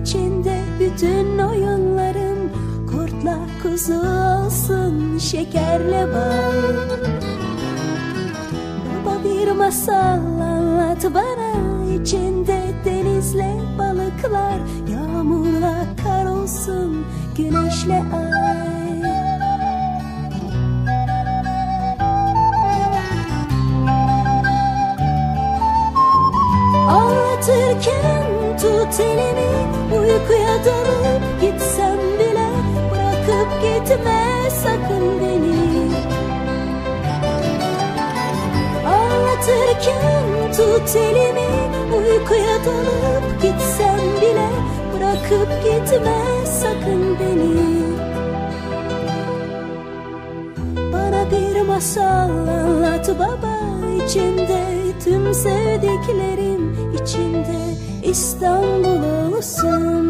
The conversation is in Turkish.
içinde bütün oyunlarım Kurtla kuzu olsun şekerle bal. Baba bir masal anlat bana içinde denizle balıklar Yağmurla kar olsun güneşle ay Uykuya dalıp gitsem bile Bırakıp gitme sakın beni. Anlatırken tut elimi Uykuya dalıp gitsem bile Bırakıp gitme sakın beni. Bana bir masal anlat baba içinde tüm sevdiklerim içinde İstanbul olsun